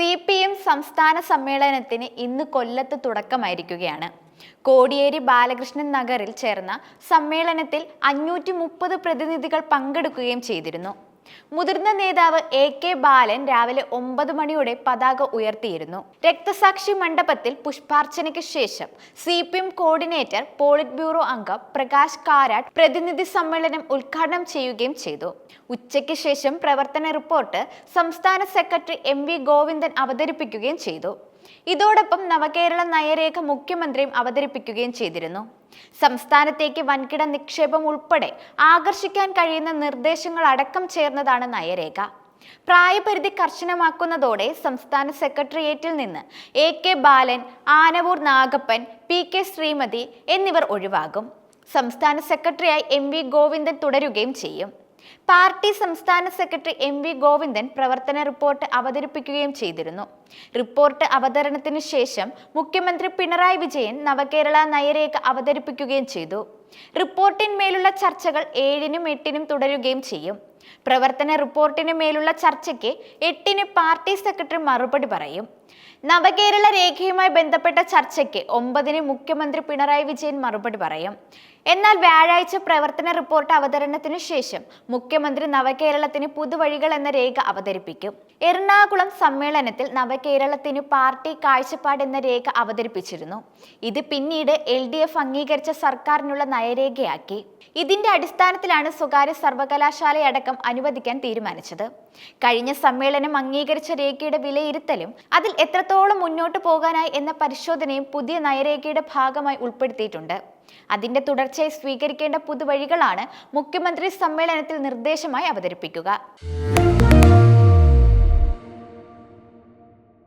C P M സംസ്ഥാന സമ്മേളനത്തിന് ഇന്ന് കൊല്ലത്ത് തുടക്കമായിരിക്കുകയാണ്. കോടിയേരി ബാലകൃഷ്ണൻ നഗറിൽ ചേർന്ന സമ്മേളനത്തിൽ അഞ്ഞൂറ്റി പ്രതിനിധികൾ പങ്കെടുക്കുകയും ചെയ്തിരുന്നു. മുതിർന്ന നേതാവ് എ കെ ബാലൻ രാവിലെ ഒമ്പത് മണിയോടെ പതാക ഉയർത്തിയിരുന്നു. രക്തസാക്ഷി മണ്ഡപത്തിൽ പുഷ്പാർച്ചനയ്ക്ക് ശേഷം C P M coordinator polit bureau അംഗം പ്രകാശ് കാരാട്ട് പ്രതിനിധി സമ്മേളനം ഉദ്ഘാടനം ചെയ്യുകയും ചെയ്തു. ഉച്ചയ്ക്ക് ശേഷം പ്രവർത്തന റിപ്പോർട്ട് സംസ്ഥാന സെക്രട്ടറി എം വി ഗോവിന്ദൻ അവതരിപ്പിക്കുകയും ചെയ്തു. ഇതോടൊപ്പം നവകേരള നയരേഖ മുഖ്യമന്ത്രിയും അവതരിപ്പിക്കുകയും ചെയ്തിരുന്നു. സംസ്ഥാനത്തേക്ക് വൻകിട നിക്ഷേപം ഉൾപ്പെടെ ആകർഷിക്കാൻ കഴിയുന്ന നിർദ്ദേശങ്ങൾ അടക്കം ചേർന്നതാണ് നയരേഖ. പ്രായപരിധി കർശനമാക്കുന്നതോടെ സംസ്ഥാന സെക്രട്ടേറിയറ്റിൽ നിന്ന് A K Balan Anavoor Nagappan P K Sreemathi എന്നിവർ ഒഴിവാകും. സംസ്ഥാന സെക്രട്ടറിയായി എം വി ഗോവിന്ദൻ തുടരുകയും ചെയ്യും. പാർട്ടി സംസ്ഥാന സെക്രട്ടറി എം വി ഗോവിന്ദൻ പ്രവർത്തന റിപ്പോർട്ട് അവതരിപ്പിക്കുകയും ചെയ്തിരുന്നു. റിപ്പോർട്ട് അവതരണത്തിന് ശേഷം മുഖ്യമന്ത്രി പിണറായി വിജയൻ നവകേരള നയരേഖ അവതരിപ്പിക്കുകയും ചെയ്തു. റിപ്പോർട്ടിന്മേലുള്ള ചർച്ചകൾ ഏഴിനും എട്ടിനും തുടരുകയും ചെയ്യും. പ്രവർത്തന റിപ്പോർട്ടിന് മേലുള്ള ചർച്ചയ്ക്ക് എട്ടിന് പാർട്ടി സെക്രട്ടറി മറുപടി പറയും. നവകേരള രേഖയുമായി ബന്ധപ്പെട്ട ചർച്ചയ്ക്ക് ഒമ്പതിന് മുഖ്യമന്ത്രി പിണറായി വിജയൻ മറുപടി പറയും. എന്നാൽ വ്യാഴാഴ്ച പ്രവർത്തന റിപ്പോർട്ട് അവതരണത്തിന് ശേഷം മുഖ്യമന്ത്രി നവകേരളത്തിന് പുതുവഴികൾ എന്ന രേഖ അവതരിപ്പിക്കും. എറണാകുളം സമ്മേളനത്തിൽ നവകേരളത്തിന് പാർട്ടി കാഴ്ചപ്പാട് എന്ന രേഖ അവതരിപ്പിച്ചിരുന്നു. ഇത് പിന്നീട് എൽ ഡി എഫ് അംഗീകരിച്ച സർക്കാരിനുള്ള നയരേഖയാക്കി. ഇതിന്റെ അടിസ്ഥാനത്തിലാണ് സ്വകാര്യ സർവകലാശാലയടക്കം അനുവദിക്കാൻ തീരുമാനിച്ചത്. കഴിഞ്ഞ സമ്മേളനം അംഗീകരിച്ച രേഖയുടെ വിലയിരുത്തലും അതിൽ എത്രത്തോളം മുന്നോട്ട് പോകാനായി എന്ന പരിശോധനയും പുതിയ നയരേഖയുടെ ഭാഗമായി ഉൾപ്പെടുത്തിയിട്ടുണ്ട്. അതിന്റെ തുടർച്ചയായി സ്വീകരിക്കേണ്ട പുതുവഴികളാണ് മുഖ്യമന്ത്രി സമ്മേളനത്തിൽ നിർദ്ദേശമായി അവതരിപ്പിക്കുക.